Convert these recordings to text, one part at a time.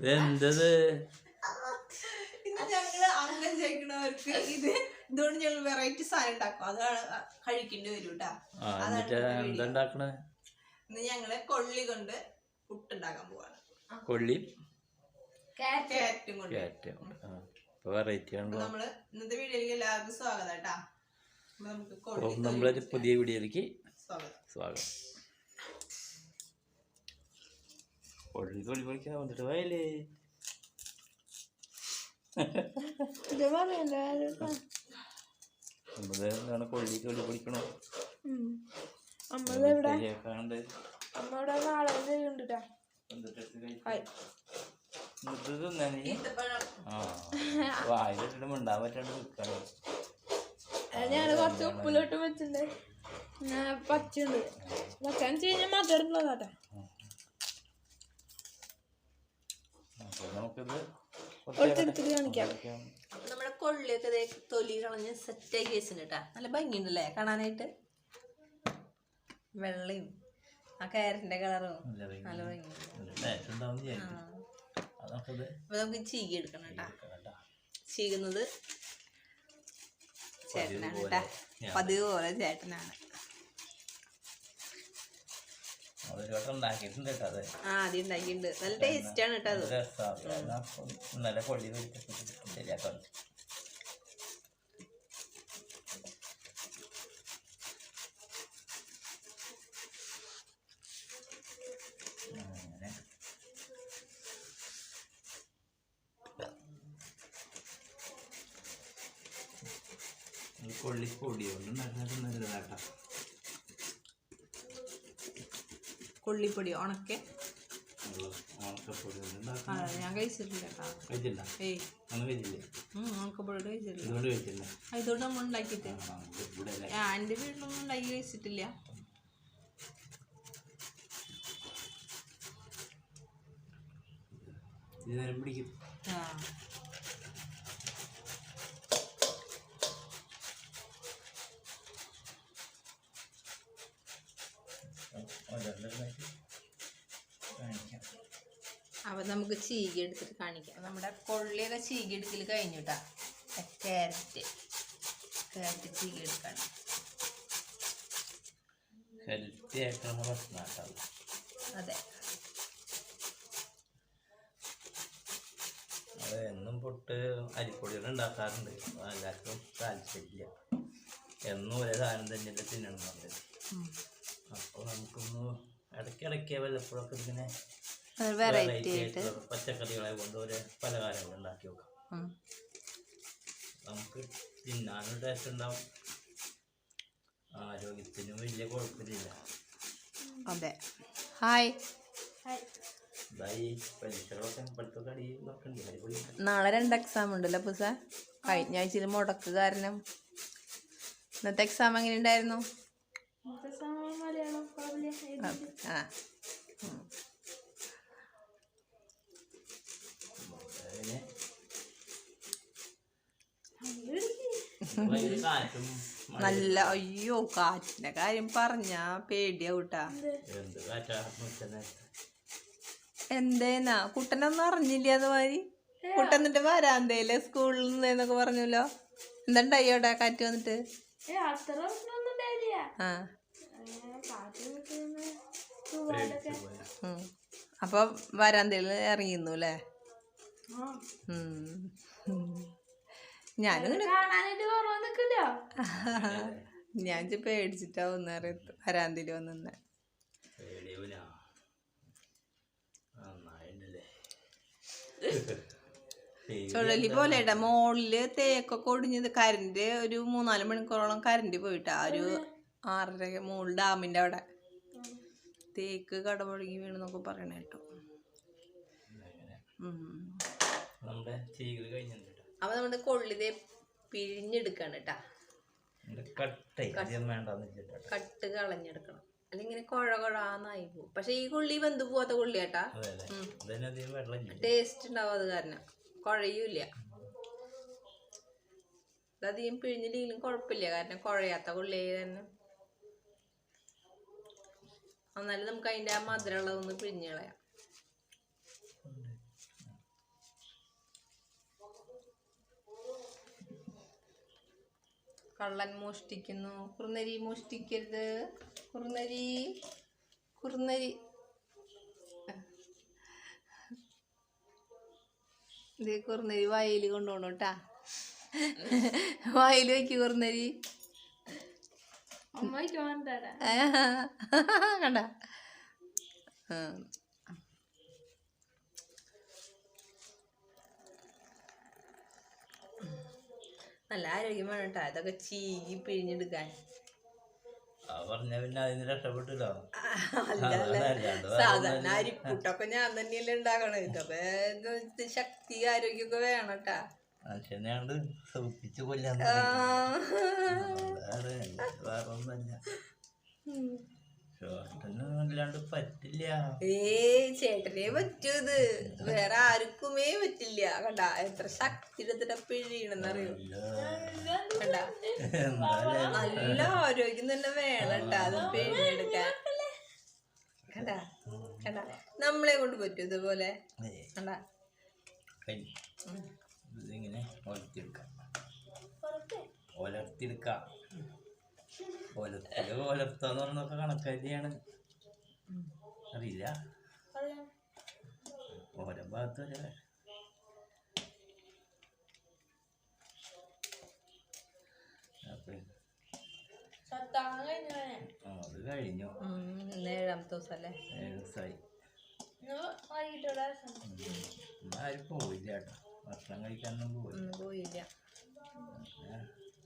എന്തത് ഇന്ന് ഞങ്ങൾ അങ്ങനെ ചെയ്യണവർക്ക് ഇത് ഇതുകൊണ്ട് ഞങ്ങൾ വെറൈറ്റി സാധനം ഉണ്ടാക്കും. അതാണ് കഴിക്കേണ്ടി വരും കേട്ടോ ഇന്ന് ഞങ്ങൾ കൊള്ളി കൊണ്ട് പുട്ടുണ്ടാക്കാൻ പോവാണ്. കൊള്ളി? നമ്മൾ ഇന്നത്തെ വീഡിയോയിലേക്ക് എല്ലാവർക്കും സ്വാഗതം കേട്ടാ. നമ്മളൊരു പുതിയ വീഡിയോയിലേക്ക് സ്വാഗതം. കൊള്ളി പൊളിക്കാൻ വന്നിട്ട് പോയല്ലേ നമ്മൾ എന്താണ് കൊള്ളി കൊള്ളി പൊളിക്കണോ ശരിയാക്കാണ്ട് അമ്മയുടെ നാളെ ചെയ്യുന്നുണ്ടാ എന്നിട്ട് കഴിക്കും. ഹായ് എന്നിട്ട് തിന്നാ നീ ഈത്തപ്പഴം ആ വായിലിട്ടിട്ട് മിണ്ടാൻ പറ്റാണ്ട് നിൽക്കണം ഞാൻ കുറച്ച് ഉപ്പിലോട്ട് വെച്ചിട്ടുണ്ട് ഞാൻ പച്ചുണ്ട് പച്ചാന്ന് വെച്ച് കഴിഞ്ഞാൽ അപ്പൊ നമുക്കിത് നമ്മുടെ കൊള്ളിയൊക്കെ ദേ തൊലി കളഞ്ഞ് സെറ്റാക്കി വെച്ചിട്ടാ കേട്ടാ നല്ല ഭംഗിയുണ്ടല്ലേ? കാണാനായിട്ട്? വെള്ളയും ആ കയറിന്റെ കളറും നല്ല ഭംഗി. അപ്പൊ നമുക്ക് ചീകി എടുക്കണം കേട്ടാ എടുക്കാം കേട്ടോ. ചീകുന്നത് ചേട്ടനാണ് കേട്ടാ പതിവ് പോലെ ചേട്ടനാണ്. അത്. ആ ആദ്യം ഉണ്ടാക്കിയിട്ടുണ്ട്. നല്ല ടേസ്റ്റ് ആണ് കേട്ടോ അത്. ഇന്നലെ പൊള്ളി പൊരിച്ചിട്ട് ശരിയാക്കാം അങ്ങനെ ഈ കൊള്ളി പൊടി കൊണ്ട് ഉണ്ടാക്കുന്നത് നല്ലതാട്ടോ കൊള്ളിപ്പൊടി ഉണക്കെ. ഞാൻ കഴിച്ചിട്ടില്ല ഇതുകൊണ്ട് ആ, നമ്മൾ ഉണ്ടാക്കിയിട്ട് ആ, ഇത് ഇവിടെ ഞാൻ എന്റെ വീട്ടിലൊന്നും ഉണ്ടാക്കി കഴിച്ചിട്ടില്ല. പിടിക്കും. ആ. അപ്പൊ നമുക്ക് ചീകി എടുത്തിട്ട് കാണിക്കാം. നമ്മുടെ കൊള്ളിയൊക്കെ ചീകി എടുക്കൽ കഴിഞ്ഞു കേട്ടാ ക്യാരറ്റ് ക്യാരറ്റ് ചീകി എടുക്കണം ഹെൽത്തി ആയിട്ടുള്ള ഭക്ഷണം കേട്ടോ അതെ. എന്നും പൊട്ട് അരിപ്പൊടികൾ ഉണ്ടാക്കാറുണ്ട്. എല്ലാവർക്കും താല്പര്യമില്ല. എന്നും ഒരേ സാധനം തന്നെയല്ലേ തിന്നണം അപ്പോൾ നമുക്കൊന്ന് ഇടയ്ക്കിടയ്ക്ക് വല്ലപ്പോഴൊക്കെ ഇങ്ങനെ വെറൈറ്റി ആയിട്ട്. പച്ചക്കറികളെ കൊണ്ട് ഒരു പലഹാരങ്ങൾ ഉണ്ടാക്കി വെക്കാം. നമുക്ക് തിന്നാനും ടേസ്റ്റ് ഉണ്ടാവും. ആരോഗ്യത്തിനും വലിയ കുഴപ്പമില്ല. അതെ. ഹായ് നാളെ രണ്ട് എക്സാം ഉണ്ടല്ലോ പുസ. കഴിഞ്ഞ ആഴ്ചയിൽ മുടക്ക് കാരണം. ഇന്നത്തെ എക്സാം എങ്ങനെ ഉണ്ടായിരുന്നു? ആ അതിന് ഭയങ്കര കാറ്റും മഴയും. നല്ല അയ്യോ കാറ്റിന്റെ കാര്യം പറഞ്ഞാ പേടിയാവൂട്ടാ. എന്തേനാ കുട്ടനൊന്നും അറിഞ്ഞില്ല അതുമാതിരി? കുട്ടൻ എന്നിട്ട് വരാന്തേലെ സ്കൂളിൽ നിന്നൊക്കെ പറഞ്ഞല്ലോ? എന്തുണ്ടായി അവിടെ കാറ്റ് വന്നിട്ട്? ആ. അപ്പൊ വരാന്തയിൽ ഇറങ്ങിയിരുന്നു അല്ലേ? നിൽക്കില്ലോ. ഞാൻ പേടിച്ചിട്ടാ പേടിച്ചിട്ടാവും വരാന്തിൽ വന്നെ ചുഴലി പോലെ മോളിൽ തേക്കൊക്കെ ഒടിഞ്ഞത് കരണ്ട് ഒരു മൂന്നാൽ മണിക്കൂറോളം കരണ്ട് പോയിട്ടാ. ഒരു ആറര മോൾ ഡാമിന്റെ അവിടെ. തേക്ക് കടപുഴങ്ങി വീണെന്നൊക്കെ പറയണ കേട്ടോ. ഉം. നമ്മുടെ ചെയ്ത് കഴിഞ്ഞിട്ടുണ്ട്. അപ്പൊ നമ്മുടെ കൊള്ളിതെ പിഴിഞ്ഞെടുക്കാണ് കേട്ടാ കളഞ്ഞെടുക്കണം. അല്ലെങ്കിൽ ഇങ്ങനെ കുഴ കുഴാന്നായി പോകും പക്ഷെ ഈ കൊള്ളി വെന്ത് പോവാത്ത കൊള്ളി കേട്ടാ അല്ലേ അതിനധികം വെള്ളം ടേസ്റ്റ് ഉണ്ടാവും അത് കാരണം. കുഴയൂല അതധികം പിഴിഞ്ഞില്ലെങ്കിലും കുഴപ്പമില്ല. കാരണം കുഴയാത്ത കൊള്ളി കാരണം. എന്നാലും നമുക്ക് അതിന്റെ ആ മധുരമുള്ളതൊന്ന് പിഴിഞ്ഞ് കളയാം. കള്ളൻ മോഷ്ടിക്കുന്നു. കുറുനരി മോഷ്ടിക്കരുത്. കുറുനരി കുറുനരി. ഇത് കുറുനരി വായിൽ കൊണ്ടുപോകണം കേട്ടാ വായിൽ വയ്ക്ക് കുറുനരി. കണ്ട. നല്ല ആരോഗ്യം വേണം കേട്ടോ അതൊക്കെ ചീകി പിഴിഞ്ഞെടുക്കാൻ. സാധാരണ അരിപ്പുട്ടൊക്കെ ഞാൻ തന്നെയല്ലേ ഉണ്ടാക്കണേ ഇതൊക്കെ ഇത് ശക്തി ആരോഗ്യമൊക്കെ വേണം കേട്ടാ മനുഷ്യനെയാണ്ട് കൊല്ലാൻ വേറെ ഒന്നല്ല ഏയ് ചേട്ടനെ പറ്റൂ ഇത് വേറെ ആർക്കുമേ പറ്റില്ല. കണ്ട എത്ര ശക്തി പിഴിയണെന്നറിയോ? കണ്ട നല്ല ആരോഗ്യം തന്നെ വേണം കേട്ടാ അത് പിഴിഞ്ഞെടുക്കാൻ കണ്ട കണ്ട നമ്മളെ കൊണ്ട് പറ്റൂ ഇതുപോലെ. കണ്ട. ഇതിങ്ങനെ ഒലത്തിയെടുക്കാം ഒലർത്തിയെടുക്കാം ഒലത്തിൽ പറഞ്ഞൊക്കെ കണക്കാരിയാണ് അറിയില്ല. ഓരോ ഭാഗത്ത് വരെ. അത് കഴിഞ്ഞു. ഏഴാമത്തെ ഏഴ് ദിവസമായി ആരും പോയില്ല കേട്ടോ. ഭക്ഷണം കഴിക്കാനൊന്നും പോയില്ല. പോയില്ല.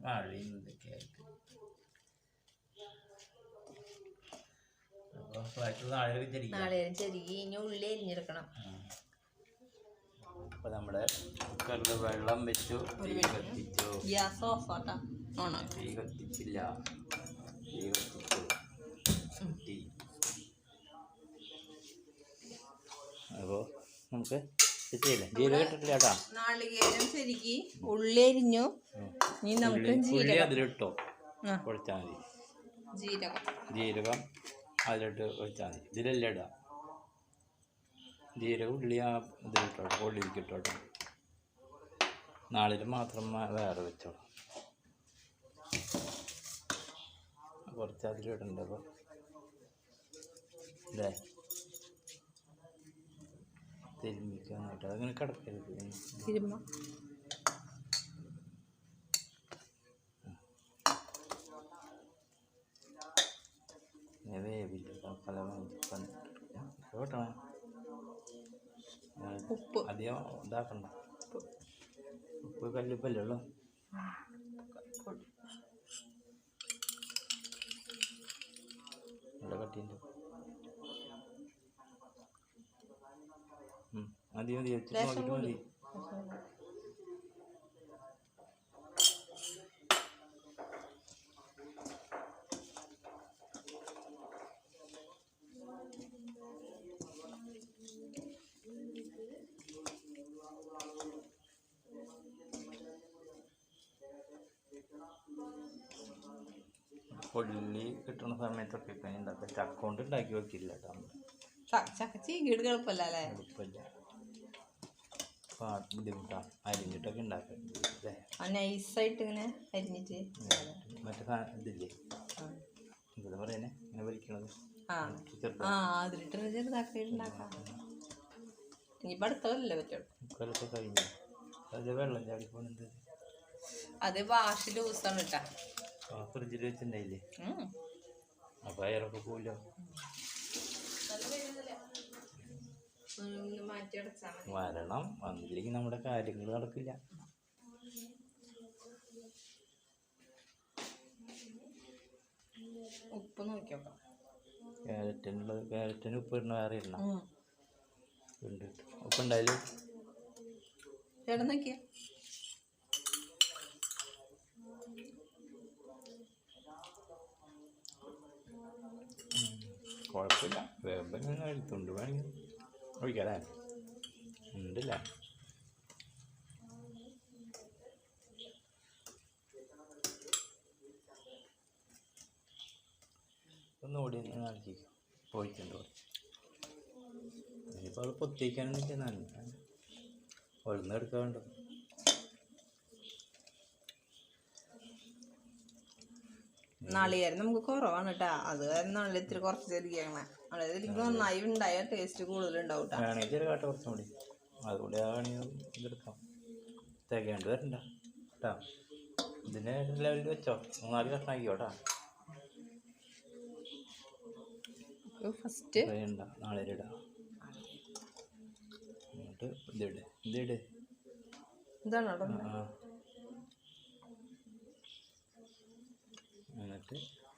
മഴയും ഇതൊക്കെ ആയിട്ട് അപ്പോൾ ഫ്ലൈറ്റ് നാളെ വിചാരിക്കാം ചെരുകി ഇനി ഉള്ളി അരിഞ്ഞെടുക്കണം. അപ്പോൾ നമ്മുടെ കുക്കറിൽ വെള്ളം വെച്ചു. തീ കത്തിച്ചു. ഗ്യാസ് ഓഫ് ആട്ടാ ഓണോ. തീ കത്തിച്ചില്ല. തീ കത്തിച്ചു. തീ. അപ്പോൾ നമുക്ക് നാളികേരം ചെരുകി ഉള്ളി അരിഞ്ഞു. ഇനി നമുക്ക് അതിലിട്ടോ. മതി. ജീരകം. ജീരകം. അതിലിട്ട് വെച്ചാൽ മതി. ഇതിലെല്ലാം ഇടുക ജീരകം ഉള്ളി ആ ഇതിലിട്ടോട്ടെ ഉള്ളിലേക്ക് ഇട്ടോട്ടെ നാളിൽ മാത്രം വേറെ വെച്ചോളാം. കുറച്ച് അതിലിടണ്ട അപ്പോൾ അല്ലേ തിരുമ്മിക്കാൻ അതിങ്ങനെ കിടക്കരുത്. തിരുമ്മ. ഞാൻ വേവില്ല പല കേട്ടോ ഉപ്പ് അധികം ഇതാക്കണ്ട ഉപ്പ് കല്ലുപ്പല്ലേ ഉള്ളു ഇവിടെ കട്ടിയുണ്ട് നോക്കിയിട്ട് കിട്ടുന്ന സമയത്തൊക്കെ ഇപ്പം ഉണ്ടാക്കുക ചക്ക കൊണ്ട് ഉണ്ടാക്കി വെക്കില്ല ചക്ക ചീകിട് എളുപ്പമല്ല അല്ലേ? എളുപ്പമില്ല പാട്ട് ബുദ്ധിമുട്ടാണ് അരിഞ്ഞിട്ടൊക്കെ ഉണ്ടാക്കുക അല്ലേ? ആ നൈസായിട്ട് ഇങ്ങനെ അരിഞ്ഞിട്ട് മറ്റേ സാധനം ഇതില്ലേ? എന്താ പറയുന്നേ ഇങ്ങനെ വലിക്കണത്? പറ്റുള്ളൂ. മുക്കാലൊക്കെ കഴിഞ്ഞു. അത് വെള്ളം ചാടി പോകുന്നുണ്ട് അത് വാഷ് ലൂസാണ് കേട്ടാ കേട്ടോ ഫ്രിഡ്ജിൽ വെച്ചിട്ടുണ്ടായില്ലേ ഉം. അപ്പോൾ അയറൊക്കെ പോവില്ല വരണം. വന്നില്ലെങ്കിൽ നമ്മുടെ കാര്യങ്ങൾ നടക്കില്ല. ഉപ്പ് നോക്കിയോ നോക്കാം ക്യാരറ്റിനുള്ളത് ക്യാരറ്റിന് ഉപ്പ് ഇടണ വേറെ ഇടണം. ഉണ്ട് ഉപ്പ് ഉണ്ടായാലും ചേട്ടൻ നോക്കിയ? കുഴപ്പമില്ല. വേമ്പ ഇങ്ങനെ വേണമെങ്കിൽ ഒഴിക്കാല്ലേ ഉണ്ടല്ലേ? ഒന്ന് ഓടി പോയിട്ടുണ്ട് ഇനിയിപ്പോൾ അത് പൊത്തിക്കാനൊന്നും ചെന്നാണ് ഒഴുന്ന് നാളികേരം നമുക്ക് കുറവാണ് കേട്ടാ. അത് കാരണം നല്ല ഇത്തിരി കുറച്ച് തിരിക്കണം നാളെ എനിക്ക് നന്നായി ഉണ്ടായ ടേസ്റ്റ് കൂടുതലുണ്ടാവും കേട്ടാ. വേണമെങ്കിൽ കാട്ട കുറച്ചും കൂടി അതുകൂടി ആ വേണമെങ്കിൽ ഇതെടുക്കാം. തികയാണ്ട് വരണ്ട കേട്ടോ. ഇതിനെ ലെവലിൽ വെച്ചോ. മൂന്നാൽ കഷ്ണാക്കിയോ കേട്ടോ. ഫസ്റ്റ് വേണ്ട നാളെ ഇടാം. എന്നിട്ട് ഇതിട് ഇതിട് ഇതാണ് ആ.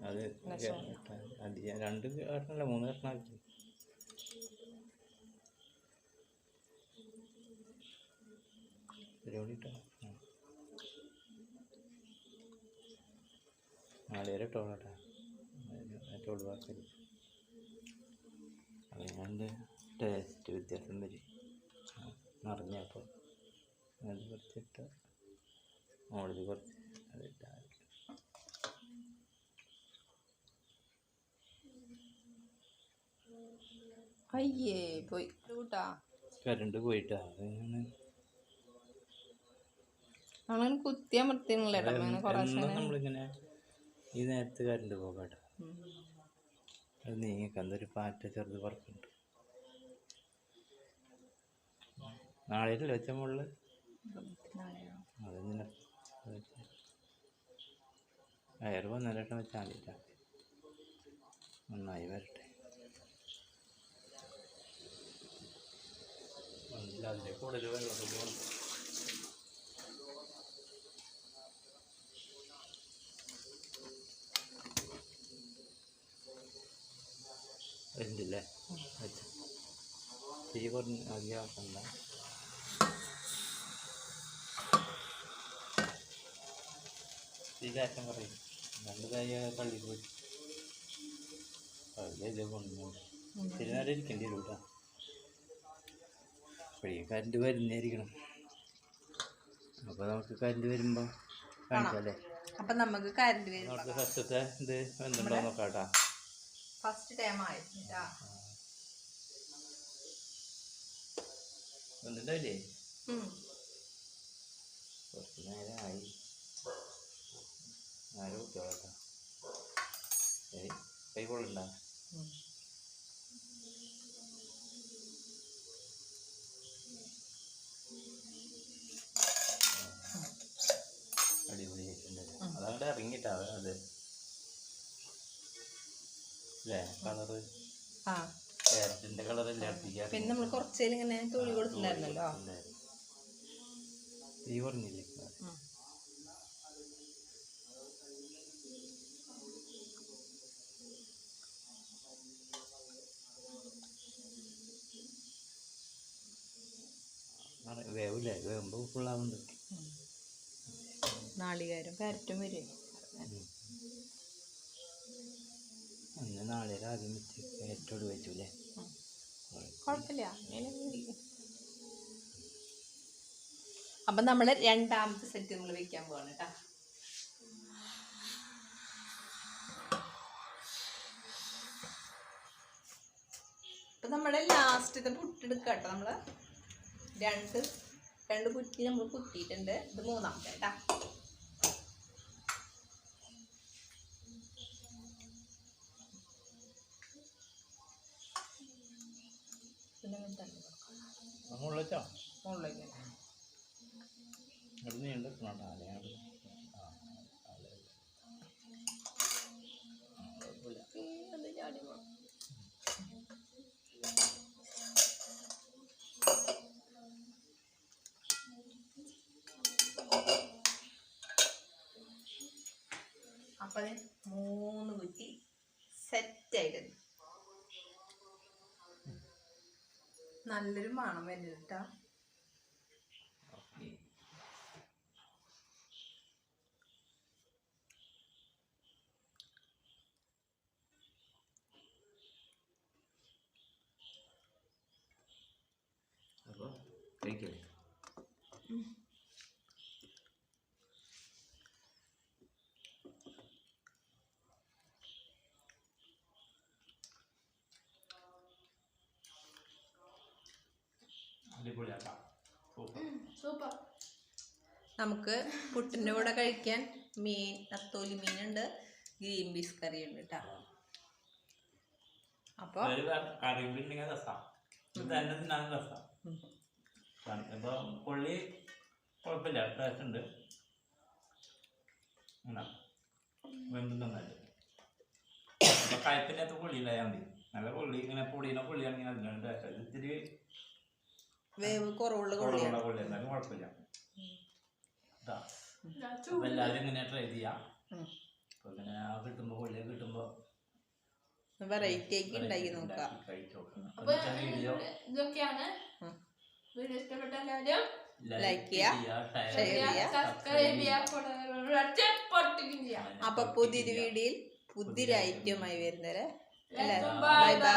എന്നിട്ട് അത് രണ്ട് കഷ്ണമല്ല മൂന്ന് കഷ്ണമാക്കി പരിപാടി ഇട്ടോ? ഏറ്റവും ഒഴിവാക്കരുത് അതിനാണ്ട് ടേസ്റ്റ് വ്യത്യാസം വരും. നിറഞ്ഞപ്പോൾ അത് കുറച്ചിട്ട് മുകളിൽ കുറച്ച് അതിട്ടാൽ അയ്യേ പോയി കൂട്ടാ. കരണ്ട് പോയിട്ടാ. അങ്ങനെ കുറേ എന്നും നമ്മളിങ്ങനെ ഈ നേരത്തെ കരണ്ട് പോകാട്ടോ. അത് നീങ്ങിക്ക എന്തൊരു പാറ്റ ചെറുത് പറക്കുന്നുണ്ട്. നാളെ വെച്ച മുകളിൽ അതെന്തിനാ? അയർ വന്നേരം വെച്ചാൽ നന്നായി വരട്ടെ. അതിന്റെ കൂടുതൽ വെള്ളം പോകണം ഉണ്ടല്ലേ വെച്ചു തീ കുറഞ്ഞ് അധികം ആക്കണ്ട. തീ പറയും. രണ്ട് കായ തള്ളി പോയി. അതിലെ കൊണ്ടു തിരുനാട് ഇരിക്കേണ്ടി വരും കേട്ടോ അപ്പോഴേ കറണ്ട് വരുന്നതായിരിക്കണം. അപ്പോൾ നമുക്ക് കറണ്ട് വരുമ്പോൾ കാണിച്ചല്ലേ അപ്പൊ നമുക്ക് കറണ്ട് വരും നമുക്ക് ഫസ്റ്റത്തെ ഇത് എന്തുണ്ടോ നോക്കാം കേട്ടോ ഫസ്റ്റ് ടൈം ആയിട്ടാ വന്നിട്ടില്ലേ കുറച്ച് നേരമായി ആരോ കുട്ടികളൊക്കെ കൈ കൊള്ളണ്ട അത്. അല്ലേ? കളറ്. ആ. ക്യാരറ്റിന്റെ കളറല്ലേ പിന്നെ നമ്മൾ കുറച്ചേൽ ഇങ്ങനെ തുള്ളി കൊടുത്തിട്ടുണ്ടായിരുന്നല്ലോ. തീ പറഞ്ഞില്ലേ വേവില്ല? വേവില്ലേ വേവുമ്പോൾ ഫുള്ളാവുന്നുണ്ട് നാളികേരം കാരറ്റും വരും. അന്ന് നാളെ ആദ്യം വെച്ച് ഏറ്റോട് വെച്ചു അല്ലേ കുഴപ്പമില്ല അപ്പം നമ്മൾ രണ്ടാമത്തെ സെറ്റ് നമ്മൾ വെക്കാൻ പോവാണ് കേട്ടാ അപ്പം നമ്മുടെ ലാസ്റ്റത്തെ പുട്ടെടുക്കുക കേട്ടോ നമ്മൾ രണ്ട് രണ്ട് കുറ്റി നമ്മൾ കുത്തിയിട്ടുണ്ട്. ഇത് മൂന്നാമത്തെ കേട്ടാ പിന്നെ ഇങ്ങനെ തള്ളി കൊടുക്കാം. നമ്മൾ വെച്ചോ. അപ്പൊ ദേ മൂന്ന് കുറ്റി സെറ്റ് നല്ലൊരു മണം വരുന്നുണ്ട് കേട്ടോ അപ്പോൾ കഴിക്കില്ലേ അടിപൊളിയാക്കാം. സൂപ്പർ. നമുക്ക് പുട്ടിന്റെ കൂടെ കഴിക്കാൻ മീൻ നത്തോലി മീനുണ്ട് ഗ്രീൻ പീസ് കറി ഉണ്ട് കേട്ടോ അപ്പോൾ ഒരു കറി കൂടി ഉണ്ടെങ്കിൽ രസമാണ് ഇത് തന്നെ തിന്നാൻ രസമാണ് ഇപ്പൊ പുള്ളി കുഴപ്പമില്ല ടേസ്റ്റ് ഉണ്ട്. വെന്തും നന്നായിട്ട് അപ്പൊ കയ്പില്ലാത്ത പുള്ളിയില്ലായാൽ മതി. നല്ല പുള്ളി ഇങ്ങനെ പൊടിയുടെ പുള്ളിയാണെങ്കിൽ അതിനാണ് ടേസ്റ്റ് ഇത് ഇത്തിരി വേവ് കുറവുള്ള കുറവുള്ള കൊള്ളിയാണ് പുള്ളി എന്നാലും കുഴപ്പമില്ല. ഇതാ. ഞാൻ അപ്പൊ എല്ലാവരും ഇങ്ങനെ ട്രൈ ചെയ്യാം. ഉം. അപ്പൊ ഇങ്ങനെ ആ കിട്ടുമ്പോ പുള്ളിയെ കിട്ടുമ്പോ വെറൈറ്റി ആക്കി ഉണ്ടാക്കി നോക്കാം. അപ്പൊ വീഡിയോ ഇതൊക്കെയാണ്. ഉം. വീഡിയോ ഇഷ്ടപ്പെട്ട എല്ലാവരും Like ചെയ്യുക, ഷെയർ share ചെയ്യുക, സബ്സ്ക്രൈബ് ചെയ്യുക പൊട്ടിക്കും ചെയ്യാം. അപ്പൊ പുതിയൊരു വീഡിയോയിൽ പുതിയൊരു ഐറ്റമായി വരുന്നവരെ ബൈ ബൈ